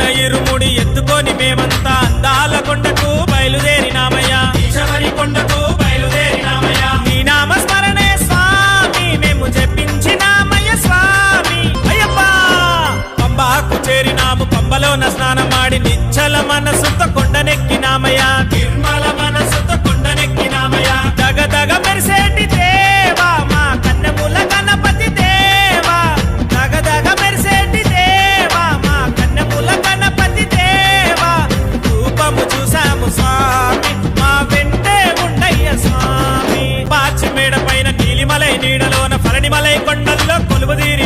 దివ్యమైన ఇరుముడి ఎత్తుకొని మేమంతా అందాల కొండకు బయలుదేరినామయ్యా. ఈశబరి కొండకు బయలుదేరినామయ్యా. నీ నామ స్మరణే స్వామి మేము జపించినామయ్య స్వామి. అయ్యప్ప! పంబాకు చేరినాము పంబలోన స్నానమాడి నిచ్చల మనసుతో కొండనెక్కినామయ్యా. கொண்டல்ல கொள்வதீர்